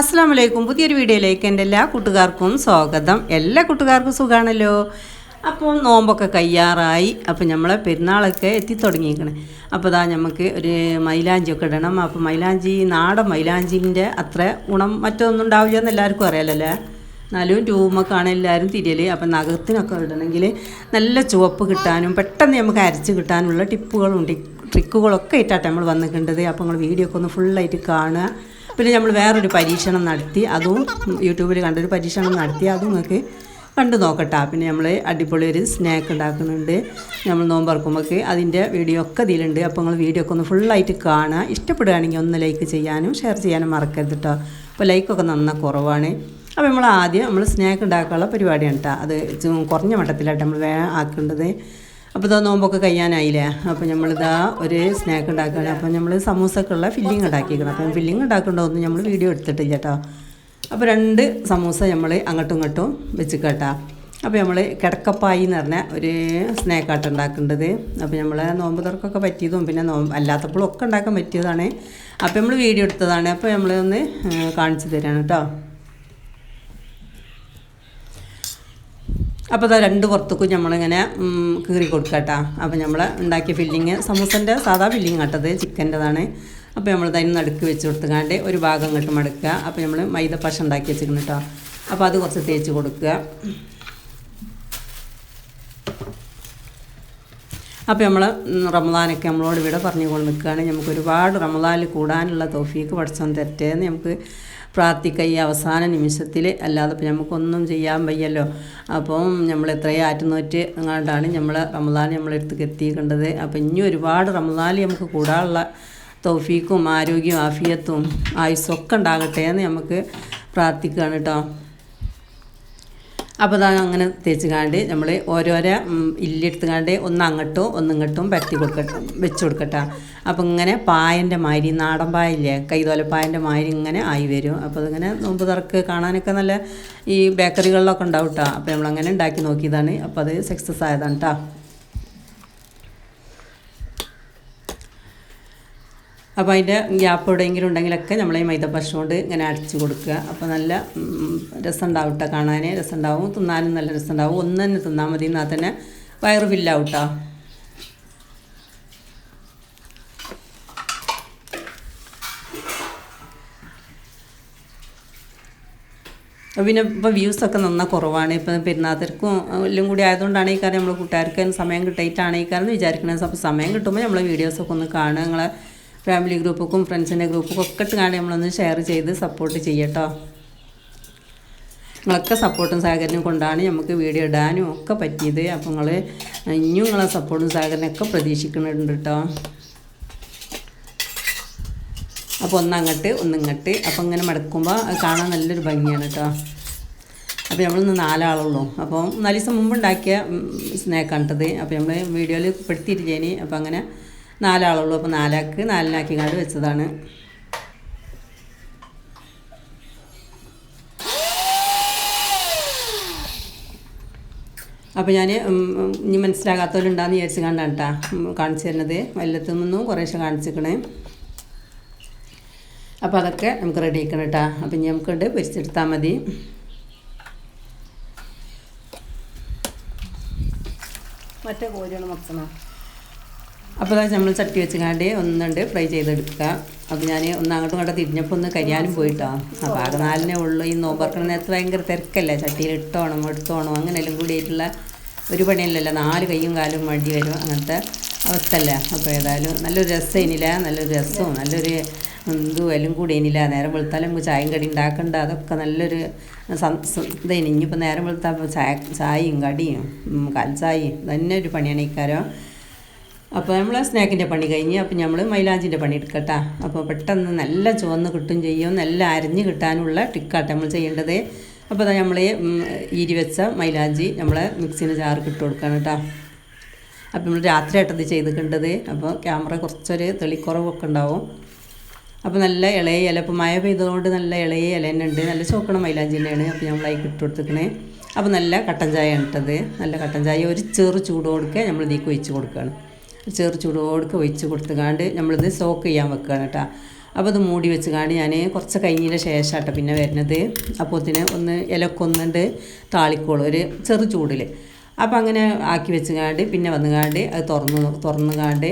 അസ്സാം വലൈക്കും പുതിയൊരു വീഡിയോയിലേക്ക് എന്റെ എല്ലാ കൂട്ടുകാർക്കും സ്വാഗതം. എല്ലാ കൂട്ടുകാർക്കും സുഖമാണല്ലോ അപ്പോൾ നോമ്പൊക്കെ കയ്യാറായി. അപ്പോൾ നമ്മളെ പെരുന്നാളൊക്കെ എത്തിത്തുടങ്ങിയിരിക്കണേ. അപ്പോൾ ഇതാ നമുക്ക് ഒരു മൈലാഞ്ചിയൊക്കെ ഇടണം. അപ്പോൾ മൈലാഞ്ചി നാടൻ മൈലാഞ്ചിന്റെ അത്ര ഗുണം മറ്റൊന്നും ഉണ്ടാവില്ല എന്ന് എല്ലാവർക്കും അറിയാലല്ലേ? എന്നാലും രൂമൊക്കെയാണ് എല്ലാവരും തിരിയൽ അപ്പം നഖത്തിനൊക്കെ ഇടണമെങ്കിൽ നല്ല ചുവപ്പ് കിട്ടാനും പെട്ടെന്ന് നമുക്ക് അരച്ച് കിട്ടാനുള്ള ടിപ്പുകളുണ്ട് ട്രിക്കുകളൊക്കെ ഇട്ടാട്ടെ നമ്മൾ വന്നിട്ടുണ്ടത് അപ്പോൾ നിങ്ങൾ വീഡിയോ ഒക്കെ ഒന്ന് ഫുള്ളായിട്ട് കാണുക. പിന്നെ നമ്മൾ വേറൊരു പരീക്ഷണം നടത്തി അതും യൂട്യൂബിൽ കണ്ടൊരു പരീക്ഷണം നടത്തി അതും നിങ്ങൾക്ക് കണ്ടു നോക്കട്ടാ. പിന്നെ നമ്മൾ അടിപൊളി ഒരു സ്നാക്ക് ഉണ്ടാക്കുന്നുണ്ട്. നമ്മൾ നോമ്പറക്കുമ്പോൾക്ക് അതിന്റെ വീഡിയോ ഒക്കെ ഇതിലുണ്ട്. അപ്പോൾ നിങ്ങൾ വീഡിയോ ഒക്കെ ഒന്ന് ഫുള്ളായിട്ട് കാണുക. ഇഷ്ടപ്പെടുകയാണെങ്കിൽ ഒന്ന് ലൈക്ക് ചെയ്യാനും ഷെയർ ചെയ്യാനും മറക്കരുത് കേട്ടോ അപ്പോൾ ലൈക്കൊക്കെ നന്ന കുറവാണ്. അപ്പോൾ നമ്മൾ ആദ്യം നമ്മൾ സ്നാക്ക് ഉണ്ടാക്കാനുള്ള പരിപാടിയാണ് കേട്ടോ അത് കുറഞ്ഞ മട്ടത്തിലായിട്ട് നമ്മൾ വേ ആക്കേണ്ടത്. അപ്പോൾ ഇതാ നോമ്പൊക്കെ കഴിയാനായില്ലേ? അപ്പോൾ നമ്മളിതാ ഒരു സ്നാക്ക് ഉണ്ടാക്കുകയാണ്. അപ്പോൾ നമ്മൾ സമൂസക്കുള്ള ഫില്ലിങ് ഉണ്ടാക്കിയിരിക്കണം അപ്പം ഫില്ലിങ് ഉണ്ടാക്കേണ്ടതൊന്നും നമ്മൾ വീഡിയോ എടുത്തിട്ടില്ല കേട്ടോ അപ്പോൾ രണ്ട് സമൂസ നമ്മൾ അങ്ങോട്ടും ഇങ്ങോട്ടും വെച്ച് കേട്ടോ അപ്പോൾ നമ്മൾ കിടക്കപ്പായി എന്ന് പറഞ്ഞ ഒരു സ്നാക്കാട്ട് ഉണ്ടാക്കേണ്ടത്. അപ്പോൾ നമ്മൾ നോമ്പ് തുറക്കൊക്കെ പറ്റിയതും പിന്നെ നോമ്പ് അല്ലാത്തപ്പോഴും ഒക്കെ ഉണ്ടാക്കാൻ പറ്റിയതാണ്. അപ്പോൾ നമ്മൾ വീഡിയോ എടുത്തതാണ്. അപ്പോൾ നമ്മളൊന്ന് കാണിച്ചു തരാണ് കേട്ടോ അപ്പോൾ അതാ രണ്ട് പുറത്തേക്കും നമ്മളിങ്ങനെ കീറി കൊടുക്കുക കേട്ടോ അപ്പോൾ നമ്മൾ ഉണ്ടാക്കിയ ഫില്ലിങ് സമൂസന്റെ സാധാ ഫില്ലിങ് കേട്ടത് ചിക്കന്റെതാണ് അപ്പോൾ നമ്മൾ അതിന് നടുക്ക് വെച്ച് കൊടുത്തുകാണ്ട് ഒരു ഭാഗം ഇങ്ങോട്ട് മടക്കുക. അപ്പോൾ നമ്മൾ മൈദ പശ ഉണ്ടാക്കി വെച്ചിരിക്കുന്നു കേട്ടോ അപ്പോൾ അത് കുറച്ച് തേച്ച് കൊടുക്കുക. അപ്പോൾ നമ്മൾ റമദാനൊക്കെ നമ്മളോട് ഇവിടെ പറഞ്ഞുകൊണ്ട് നിൽക്കുകയാണെങ്കിൽ നമുക്ക് ഒരുപാട് റമദാനിൽ കൂടാനുള്ള തോഫീക്ക് പഠിച്ചാൽ തെറ്റേന്ന് നമുക്ക് പ്രാർത്ഥിക്കുക ഈ അവസാന നിമിഷത്തിൽ. അല്ലാതെ ഇപ്പം നമുക്കൊന്നും ചെയ്യാൻ വയ്യല്ലോ. അപ്പം നമ്മൾ എത്രയോ ആറ്റുനോറ്റ് അങ്ങാണ്ടാണ് നമ്മൾ റമദാൻ നമ്മളെടുത്ത് എത്തിക്കേണ്ടത് അപ്പം ഇനി ഒരുപാട് റമദാനിൽ നമുക്ക് കൂടാനുള്ള തൗഫീക്കും ആരോഗ്യവും ആഫിയത്തും ആയുസ്സൊക്കെ ഉണ്ടാകട്ടെ എന്ന് നമുക്ക് പ്രാർത്ഥിക്കുകയാണ് കേട്ടോ. അപ്പോൾ അത് അങ്ങനെ തേച്ച് കാണ്ട് നമ്മൾ ഓരോരോ ഇല്ലെടുത്ത് കാണ്ട് ഒന്ന് അങ്ങോട്ടും ഒന്ന് ഇങ്ങോട്ടും പരത്തി കൊടുക്കട്ടെ വെച്ച് കൊടുക്കട്ടെ. അപ്പോൾ ഇങ്ങനെ പായന്റെ മാതിരി നാടൻ പായല്ലേ കൈതോല പായന്റെ മാതിരി ഇങ്ങനെ ആയി വരും. അപ്പോൾ അതിങ്ങനെ നോമ്പ് തറക്ക് കാണാനൊക്കെ നല്ല ഈ ബേക്കറികളിലൊക്കെ ഉണ്ടാവും കേട്ടോ അപ്പോൾ നമ്മളങ്ങനെ ഉണ്ടാക്കി നോക്കിയതാണ്. അപ്പോൾ അത് സക്സസ് ആയതാണ് കേട്ടോ അപ്പോൾ അതിന്റെ ഗ്യാപ്പ് എവിടെയെങ്കിലും ഉണ്ടെങ്കിലൊക്കെ നമ്മൾ ഈ മൈദ ഭക്ഷണം കൊണ്ട് ഇങ്ങനെ അടിച്ചു കൊടുക്കുക. അപ്പോൾ നല്ല രസമുണ്ടാവും കേട്ടോ കാണാൻ രസം ഉണ്ടാവും തിന്നാനും നല്ല രസം ഉണ്ടാവും ഒന്ന് തന്നെ തിന്നാൽ മതി. എന്നാൽ തന്നെ വയറ് ഫില്ലാവും കേട്ടോ പിന്നെ ഇപ്പോൾ വ്യൂസൊക്കെ നന്നാ കുറവാണ്. ഇപ്പം പെരുന്നാത്തിരക്കും എല്ലാം കൂടി ആയതുകൊണ്ടാണ് ഈ കാര്യം നമ്മൾ കൂട്ടുകാർക്ക് സമയം കിട്ടിയിട്ടാണ് ഈ കാര്യം വിചാരിക്കുന്നത് അപ്പോൾ സമയം കിട്ടുമ്പോൾ നമ്മൾ വീഡിയോസൊക്കെ ഒന്ന് കാണുക. നിങ്ങളെ ഫാമിലി ഗ്രൂപ്പുക്കും ഫ്രണ്ട്സിന്റെ ഗ്രൂപ്പുക്കും ഒക്കെ ഇട്ട് കാണി നമ്മളൊന്ന് ഷെയർ ചെയ്ത് സപ്പോർട്ട് ചെയ്യട്ടോ. നിങ്ങളൊക്കെ സപ്പോർട്ടും സഹകരണവും കൊണ്ടാണ് നമുക്ക് വീഡിയോ ഇടാനും ഒക്കെ പറ്റിയത്. അപ്പോൾ നിങ്ങൾ ഇനിയും നിങ്ങളെ സപ്പോർട്ടും സഹകരണമൊക്കെ പ്രതീക്ഷിക്കുന്നുണ്ട് കേട്ടോ അപ്പോൾ ഒന്നങ്ങോട്ട് ഒന്നിങ്ങോട്ട് അപ്പോൾ ഇങ്ങനെ മടക്കുമ്പോൾ കാണാൻ നല്ലൊരു ഭംഗിയാണ് കേട്ടോ അപ്പോൾ നമ്മളിന്ന് നാലാളുള്ളൂ. അപ്പോൾ നാല് ദിവസം മുമ്പ് ഉണ്ടാക്കിയ സ്നാക്കാണ് അപ്പോൾ നമ്മൾ വീഡിയോയിൽ പെടുത്തിയിട്ടില്ലേനി. അപ്പോൾ അങ്ങനെ നാലാളുള്ളൂ. അപ്പോൾ നാലാക്ക് നാലിനാക്കി കാട് വെച്ചതാണ്. അപ്പോൾ ഞാൻ ഇനി മനസ്സിലാകാത്തവരുണ്ടാന്ന് വിചാരിച്ച് കണ്ടാണ് കേട്ടോ കാണിച്ചു തരുന്നത്. വല്ലത്തു നിന്നും കുറേശ്ശെ കാണിച്ചിരിക്കണേ അപ്പോൾ അതൊക്കെ നമുക്ക് റെഡി ആക്കണം കേട്ടോ അപ്പം ഇനി നമുക്കുണ്ട് പൊരിച്ചെടുത്താൽ മതി. മറ്റേ കോഴികൾ മൊത്തണം അപ്പോൾ അതാ നമ്മൾ ചട്ടി വെച്ച് കാണ്ട് ഒന്നുണ്ട് ഫ്രൈ ചെയ്തെടുക്കുക. അപ്പോൾ ഞാൻ ഒന്ന് അങ്ങോട്ടും ഇങ്ങോട്ടും തിരിഞ്ഞപ്പോൾ ഒന്ന് കരിയാനും പോയിട്ടോ. അപ്പോൾ ആകെ നാലിനെ ഉള്ളൂ. ഈ നോമ്പറക്കണ നേരത്ത് ഭയങ്കര തിരക്കല്ലേ? ചട്ടിയിൽ ഇട്ടോണം എടുത്തോണം അങ്ങനെയെല്ലാം കൂടിയിട്ടുള്ള ഒരു പണിയല്ലല്ലോ. നാല് കൈയും കാലും വണ്ടി വരും. അങ്ങനത്തെ അവസ്ഥ അല്ലേ അപ്പോൾ ഏതായാലും നല്ലൊരു രസം ഇനില്ല നല്ലൊരു രസവും നല്ലൊരു എന്തും എല്ലാം കൂടി ഇനില്ല നേരം വെളുത്താൽ നമുക്ക് ചായയും കടി ഉണ്ടാക്കണ്ട. അതൊക്കെ നല്ലൊരു സന്തയിന് ഇനിയിപ്പോൾ നേരം വെളുത്താൽ ചായ ചായയും കടിയും കാൽ ചായയും തന്നെ ഒരു പണിയാണ് ഇക്കാരം അപ്പോൾ നമ്മൾ സ്നാക്കിന്റെ പണി കഴിഞ്ഞ് അപ്പോൾ നമ്മൾ മൈലാഞ്ചിന്റെ പണി എടുക്കട്ടാ. അപ്പോൾ പെട്ടെന്ന് നല്ല ചുവന്ന് കിട്ടും ചെയ്യും. നല്ല അരിഞ്ഞ് കിട്ടാനുള്ള ടിക്കാട്ട നമ്മൾ ചെയ്യേണ്ടത്. അപ്പോൾ അതാ നമ്മൾ ഈരി വെച്ച മൈലാഞ്ചി നമ്മൾ മിക്സിന് ജാർക്ക് ഇട്ട് കൊടുക്കണം കേട്ടോ. അപ്പോൾ നമ്മൾ രാത്രിയായിട്ടത് ചെയ്തിട്ടുണ്ടത് അപ്പോൾ ക്യാമറ കുറച്ചൊരു തെളിക്കുറവൊക്കെ ഉണ്ടാവും. അപ്പോൾ നല്ല ഇളയ ഇല ഇപ്പോൾ മഴ പെയ്തതുകൊണ്ട് നല്ല ഇളയ ഇല തന്നെ ഉണ്ട്. നല്ല ചോക്കണ മൈലാഞ്ചിന്റെയാണ് അപ്പോൾ നമ്മൾ അതിൽ ഇട്ട് കൊടുത്തിക്കണേ. അപ്പോൾ നല്ല കട്ടൻ ചായ ഇട്ടത്. നല്ല കട്ടൻ ചായ ഒരു ചെറു ചൂട് കൊടുക്കുക നമ്മൾ ഇതിലേക്ക് ഒഴിച്ച് കൊടുക്കുകയാണ് ചെറു ചൂടോടുക്ക് ഒഴിച്ച് കൊടുത്തുകാണ്ട് നമ്മളിത് സോക്ക് ചെയ്യാൻ വെക്കുകയാണ് കേട്ടോ. അപ്പോൾ അത് മൂടി വെച്ച് കാണ്ട് ഞാൻ കുറച്ച് കഴിഞ്ഞതിന് ശേഷം കേട്ടോ പിന്നെ വരുന്നത്. അപ്പോൾ ഇതിന് ഒന്ന് ഇലക്കൊന്നുണ്ട് താളിക്കോളും ഒരു ചെറു ചൂടിൽ അപ്പോൾ അങ്ങനെ ആക്കി വെച്ച് കാണ്ട് പിന്നെ വന്ന് കാണ്ട് അത് തുറന്ന് തുറന്ന് കാണ്ട്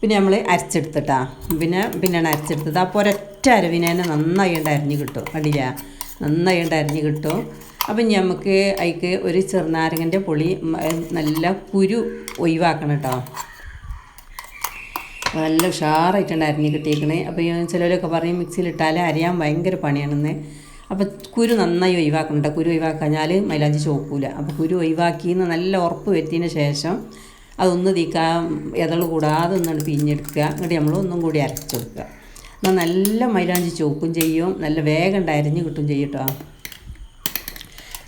പിന്നെ നമ്മൾ അരച്ചെടുത്തിട്ടാ. പിന്നെ പിന്നെയാണ് അരച്ചെടുത്തത്. അപ്പോൾ ഒരൊറ്റ അരവിനെ തന്നെ നന്നായിട്ട് അരിഞ്ഞ് കിട്ടും. കണ്ടില്ല നന്നായിട്ട് അരിഞ്ഞ് കിട്ടും. അപ്പം നമുക്ക് അതിക്ക് ഒരു ചെറുനാരങ്ങന്റെ പൊളി നല്ല കുരു ഒഴിവാക്കണം കേട്ടോ നല്ല ഉഷാറായിട്ടുണ്ട് അരിഞ്ഞ് കിട്ടിയേക്കണേ. അപ്പോൾ ചിലരൊക്കെ പറയും മിക്സിയിലിട്ടാൽ അരിയാൻ ഭയങ്കര പണിയാണെന്ന്. അപ്പോൾ കുരു നന്നായി ഒഴിവാക്കണം കേട്ടോ കുരു ഒഴിവാക്കാഞ്ഞാൽ മൈലാഞ്ചി ചോക്കൂല. അപ്പോൾ കുരു ഒഴിവാക്കിന്ന് നല്ല ഉറപ്പ് വരുത്തിയതിന് ശേഷം അതൊന്ന് തീക്കാൻ ഇതൾ കൂടാതെ ഒന്നാണ് പിഞ്ഞെടുക്കുക എന്നിട്ട് നമ്മൾ ഒന്നും കൂടി അരച്ചെടുക്കുക എന്നാൽ നല്ല മൈലാഞ്ചി ചോക്കും ചെയ്യും. നല്ല വേഗം അരിഞ്ഞ് കിട്ടും ചെയ്യും കേട്ടോ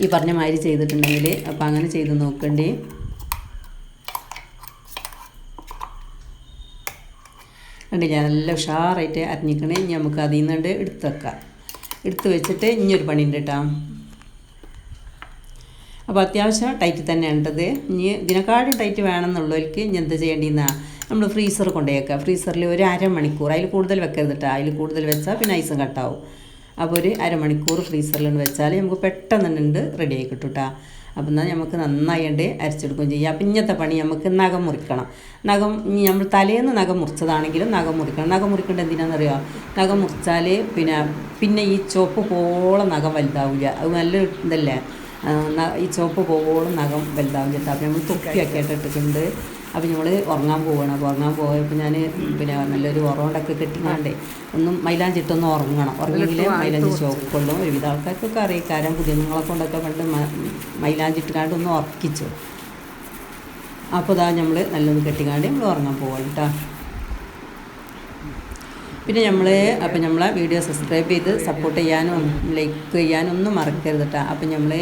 ഈ പറഞ്ഞ മാതിരി ചെയ്തിട്ടുണ്ടെങ്കിൽ അപ്പോൾ അങ്ങനെ ചെയ്ത് നോക്കണ്ടേ. കണ്ടില്ല? നല്ല ഉഷാറായിട്ട് അരിഞ്ഞിക്കണേ. ഇനി നമുക്ക് അതിൽ നിന്നുണ്ട് എടുത്ത് വെക്കാം. എടുത്ത് വെച്ചിട്ട് ഇനിയൊരു പണിയുണ്ട് കേട്ടോ. അപ്പോൾ അത്യാവശ്യം ടൈറ്റ് തന്നെ ഉണ്ടത് ഇനി ഇതിനെക്കാളും ടൈറ്റ് വേണമെന്നുള്ളവർക്ക് ഇനി എന്താ ചെയ്യേണ്ടിയെന്നാണ് നമ്മൾ ഫ്രീസർ കൊണ്ടുപോയേക്കുക ഫ്രീസറിൽ ഒരു അരമണിക്കൂർ. അതിൽ കൂടുതൽ വെക്കരുത് കേട്ടോ. അതിൽ കൂടുതൽ വെച്ചാൽ പിന്നെ ഐസും കട്ടാവും അപ്പോൾ ഒരു അരമണിക്കൂർ ഫ്രീസറിൽ വെച്ചാൽ നമുക്ക് പെട്ടെന്ന് ഉണ്ട് റെഡി ആയി കിട്ടും കേട്ടോ അപ്പം എന്നാൽ നമുക്ക് നന്നായിട്ട് അരച്ചെടുക്കുകയും ചെയ്യാം. അപ്പം ഇന്നത്തെ പണി നമുക്ക് നഖം മുറിക്കണം. നഖം നമ്മൾ തലേന്ന് നഖം മുറിച്ചതാണെങ്കിലും നഖം മുറിക്കണം. നഖം മുറിക്കേണ്ടത് എന്തിനാണെന്നറിയോ നഖം മുറിച്ചാൽ പിന്നെ പിന്നെ ഈ ചുവപ്പ് പോളം നഖം വലുതാവില്ല. അത് നല്ല ഇതല്ലേ? ഈ ചുവപ്പ് പോളം നഖം വലുതാവില്ല അപ്പം നമ്മൾ തൊപ്പിയൊക്കെ ഇട്ടിട്ടുണ്ട്. അപ്പോൾ ഞങ്ങൾ ഉറങ്ങാൻ പോവുകയാണ് അപ്പോൾ ഉറങ്ങാൻ പോയപ്പോൾ ഞാൻ പിന്നെ നല്ലൊരു ഉറവുണ്ടൊക്കെ കെട്ടിങ്ങാണ്ടേ ഒന്നും മൈലാഞ്ചിട്ടൊന്ന് ഉറങ്ങണം. ഉറങ്ങിയെങ്കിലേ മൈലാഞ്ചി ചോക്കൊള്ളും ഒരുവിധ ആൾക്കാർക്കൊക്കെ അറിയാം. കാരം പുതിയ നിങ്ങളെ കൊണ്ടൊക്കെ പണ്ട് മൈലാഞ്ചിട്ടുകാണ്ട് ഒന്ന് ഉറക്കിച്ചു. അപ്പോൾ ഇതാ നമ്മൾ നല്ലൊന്ന് കെട്ടിക്കാണ്ട് നമ്മൾ ഉറങ്ങാൻ പോവാണ് കേട്ടോ പിന്നെ നമ്മൾ അപ്പം നമ്മളെ വീഡിയോ സബ്സ്ക്രൈബ് ചെയ്ത് സപ്പോർട്ട് ചെയ്യാനും ലൈക്ക് ചെയ്യാനും ഒന്നും മറക്കരുത് കേട്ടോ അപ്പം നമ്മൾ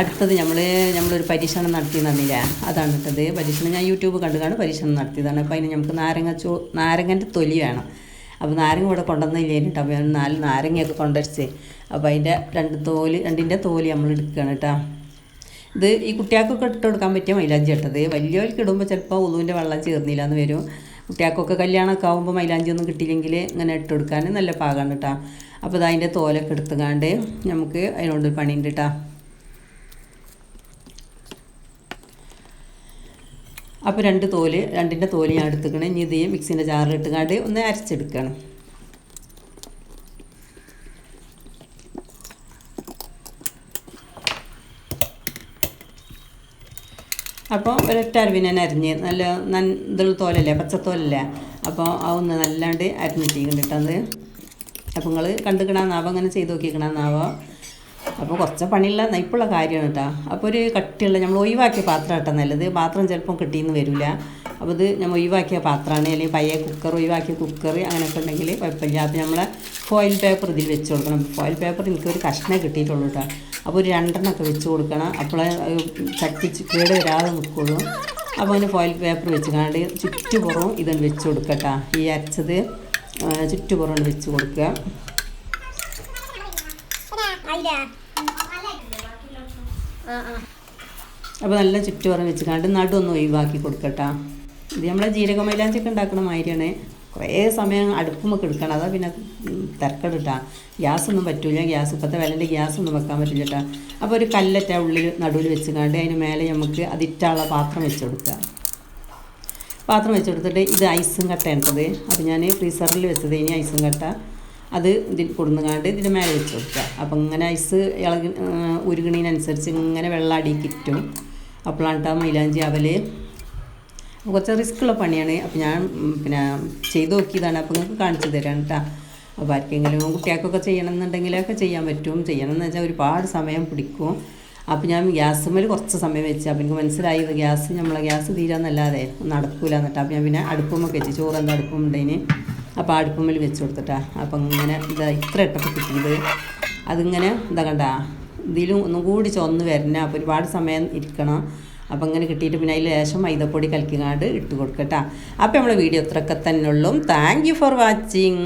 അടുത്തത് നമ്മൾ നമ്മളൊരു പരീക്ഷണം നടത്തി തന്നില്ല അതാണ് കേട്ടത് പരീക്ഷണം ഞാൻ യൂട്യൂബ് കണ്ടു കാണും പരീക്ഷണം നടത്തിയതാണ്. അപ്പോൾ അതിന് നമുക്ക് നാരങ്ങ ചോ നാരങ്ങന്റെ തൊലി വേണം. അപ്പോൾ നാരങ്ങ ഇവിടെ കൊണ്ടുവന്നില്ലേ കേട്ടോ അപ്പോൾ നാല് നാരങ്ങയൊക്കെ കൊണ്ടടിച്ച് അപ്പോൾ അതിന്റെ രണ്ട് തോൽ രണ്ടിന്റെ തോൽ നമ്മൾ എടുക്കുകയാണ് കേട്ടോ ഇത് ഈ കുട്ടികൾക്കൊക്കെ ഇട്ട് കൊടുക്കാൻ പറ്റിയ മൈലാഞ്ചി ഇട്ടത് വലിയവർക്ക് ഇടുമ്പോൾ ചിലപ്പോൾ ഉളുവിന്റെ വെള്ളം ചേർന്നില്ല എന്ന് വരും. കുട്ടികൾക്കൊക്കെ കല്യാണമൊക്കെ ആകുമ്പോൾ മൈലാഞ്ചി ഒന്നും കിട്ടിയില്ലെങ്കിൽ ഇങ്ങനെ ഇട്ട് കൊടുക്കാൻ നല്ല പാകമാണ് കേട്ടോ അപ്പോൾ അതിന്റെ തോലൊക്കെ എടുത്തുകാണ്ട് നമുക്ക് അതിനോട് പണി ഉണ്ട് കേട്ടോ അപ്പോൾ രണ്ട് തോൽ രണ്ടിന്റെ തോൽ ഞാൻ എടുത്തുക്കണം. ഇനി ഇത് മിക്സിന്റെ ജാറിൽ ഇട്ടുകാണ്ട് ഒന്ന് അരച്ചെടുക്കണം. അപ്പോൾ ഒരൊറ്റ അരവിനെ അരിഞ്ഞ് നല്ല ഇതുള്ള തോലല്ലേ പച്ചത്തോലല്ലേ? അപ്പോൾ അതൊന്ന് നല്ലാണ്ട് അരിഞ്ഞിട്ടിട്ടുണ്ടത് അപ്പോൾ നിങ്ങൾ കണ്ടുക്കണമെന്നാവോ അങ്ങനെ ചെയ്ത് നോക്കിക്കണമെന്നാവോ അപ്പോൾ കുറച്ച് പണിയുള്ള നയിപ്പുള്ള കാര്യമാണ് കേട്ടോ. അപ്പോൾ ഒരു കട്ടിയുള്ള നമ്മൾ ഒഴിവാക്കിയ പാത്രം കേട്ടോ നല്ലത്. പാത്രം ചിലപ്പം കിട്ടിയെന്ന് വരില്ല അപ്പോൾ ഇത് നമ്മൾ ഒഴിവാക്കിയ പാത്രമാണ്. അല്ലെങ്കിൽ പയ്യ കുക്കർ ഒഴിവാക്കിയ കുക്കർ അങ്ങനെയൊക്കെ ഉണ്ടെങ്കിൽ കുഴപ്പമില്ല. അപ്പോൾ നമ്മളെ ഫോയിൽ പേപ്പർ ഇതിൽ വെച്ച് കൊടുക്കണം. ഫോയിൽ പേപ്പർ എനിക്കൊരു കഷ്ണേ കിട്ടിയിട്ടുള്ളൂ കേട്ടോ. അപ്പോൾ ഒരു രണ്ടെണ്ണമൊക്കെ വെച്ച് കൊടുക്കണം. അപ്പോഴേ അത് ചട്ടി കേട് വരാതെ നിൽക്കുള്ളൂ അപ്പോൾ അതിന് ഫോയിൽ പേപ്പർ വെച്ച് കാണ്ട് ചുറ്റുപുറവും ഇതൊന്ന് വെച്ച് കൊടുക്കട്ട. ഈ അരച്ചത് ചുറ്റുപുറം വെച്ച് കൊടുക്കുക അപ്പോൾ നല്ല ചുറ്റുപുറം വെച്ച് കണ്ട് നടുവൊന്ന് ഒഴിവാക്കി കൊടുക്കട്ടാ. ഇത് നമ്മളെ ജീരകമൈലാഞ്ചൊക്കെ ഉണ്ടാക്കണ മാതിരിയാണ്. കുറേ സമയം അടുപ്പുമൊക്കെ എടുക്കണം. അതാ പിന്നെ തിരക്കെടുട്ടാ. ഗ്യാസൊന്നും പറ്റൂല. ഗ്യാസ് ഇപ്പോഴത്തെ വിലന്റെ ഗ്യാസൊന്നും വെക്കാൻ പറ്റില്ല കേട്ടോ അപ്പോൾ ഒരു കല്ലറ്റ ഉള്ളിൽ നടുവിൽ വെച്ച് കണ്ട് അതിന് മേലെ നമുക്ക് അതിറ്റാനുള്ള പാത്രം വെച്ച് കൊടുക്കുക പാത്രം വെച്ച് കൊടുത്തിട്ട് ഇത് ഐസും കട്ട ഉണ്ടത് അത് ഞാൻ ഫ്രീസറിൽ വെച്ചത്. ഇനി ഐസും കട്ട അത് ഇതിൽ കൊടുന്നുകാണ്ട് ഇതിന്റെ മേലെ വെച്ച് കൊടുക്കുക അപ്പം ഇങ്ങനെ ഐസ് ഇളകി ഉരുകണീനനുസരിച്ച് ഇങ്ങനെ വെള്ളം അടി കിറ്റും അപ്പോഴാണ് മൈലാഞ്ചി അവൽ കുറച്ച് റിസ്ക്കുള്ള പണിയാണ്. അപ്പോൾ ഞാൻ പിന്നെ ചെയ്ത് നോക്കിയതാണ്. അപ്പോൾ നിങ്ങൾക്ക് കാണിച്ചു തരാം കേട്ടോ അപ്പോൾ ആർക്കെങ്കിലും കുട്ടികൾക്കൊക്കെ ചെയ്യണമെന്നുണ്ടെങ്കിലൊക്കെ ചെയ്യാൻ പറ്റും. ചെയ്യണം എന്ന് വെച്ചാൽ ഒരുപാട് സമയം പിടിക്കും. അപ്പോൾ ഞാൻ ഗ്യാസ് മേൽ കുറച്ച് സമയം വെച്ച്. അപ്പം എനിക്ക് മനസ്സിലായി ഇത് ഗ്യാസ് നമ്മളെ ഗ്യാസ് തീരാന്നല്ലാതെ നടക്കൂല എന്നിട്ട് അപ്പം ഞാൻ പിന്നെ അടുപ്പമൊക്കെ വെച്ച്. ചോറ് എന്താ അടുപ്പുണ്ടതിന് അപ്പോൾ അടുപ്പമ്മൽ വെച്ച് കൊടുത്തിട്ടാ അപ്പം ഇങ്ങനെ ഇതാ ഇത്ര ഇട്ടൊക്കെ കിട്ടിയത്. അതിങ്ങനെ എന്താ കണ്ട. ഇതിലും ഒന്നും കൂടി ചൊന്ന് വരണം. അപ്പോൾ ഒരുപാട് സമയം ഇരിക്കണം. അപ്പോൾ ഇങ്ങനെ കിട്ടിയിട്ട് പിന്നെ അതിൽ ലേശം മൈദപ്പൊടി കലക്കിങ്ങാണ്ട് ഇട്ട് കൊടുക്കട്ടാ. അപ്പോൾ നമ്മുടെ വീഡിയോ ഇത്രയൊക്കെ തന്നെ ഉള്ളൂ. Thank for watching